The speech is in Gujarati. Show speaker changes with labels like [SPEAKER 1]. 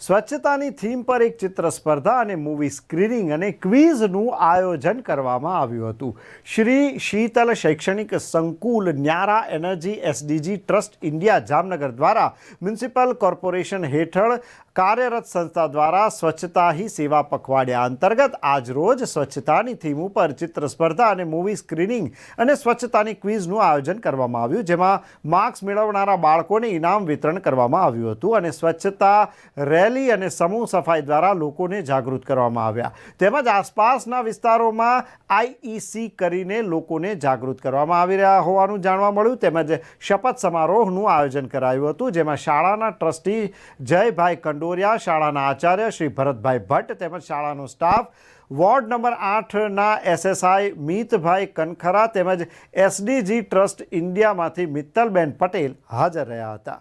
[SPEAKER 1] સ્વચ્છતાની થીમ પર એક ચિત્ર સ્પર્ધા અને મૂવી સ્ક્રીનિંગ અને ક્વિઝનું આયોજન કરવામાં આવ્યું હતું. શ્રી શીતલ શૈક્ષણિક સંકુલ Nayara energy SDG trust India Jamnagar દ્વારા મ્યુનિસિપલ કોર્પોરેશન હેઠળ કાર્યરત સંસ્થા દ્વારા સ્વચ્છતા હી સેવા પખવાડિયા અંતર્ગત આજરોજ સ્વચ્છતાની થીમ ઉપર ચિત્ર સ્પર્ધા અને મૂવી સ્ક્રીનિંગ અને સ્વચ્છતાની ક્વિઝનું આયોજન કરવામાં આવ્યું, જેમાં માર્ક્સ મેળવનારા બાળકોને ઇનામ વિતરણ કરવામાં આવ્યું હતું અને સ્વચ્છતા રેલી અને સમૂહ સફાઈ દ્વારા લોકોને જાગૃત કરવામાં આવ્યા. તેમજ આસપાસના વિસ્તારોમાં આઈઈસી કરીને લોકોને જાગૃત કરવામાં આવી રહ્યા હોવાનું જાણવા મળ્યું. તેમજ શપથ સમારોહનું આયોજન કરાયું હતું, જેમાં શાળાના ટ્રસ્ટી જયભાઈ કંડોરિયા, શાળાના આચાર્ય શ્રી ભરતભાઈ ભટ્ટ તેમજ શાળાનો સ્ટાફ, વોર્ડ નંબર આઠના એસએસઆઈ મિતભાઈ કનખરા તેમજ એસડીજી ટ્રસ્ટ ઇન્ડિયામાંથી મિત્તલબેન પટેલ હાજર રહ્યા હતા.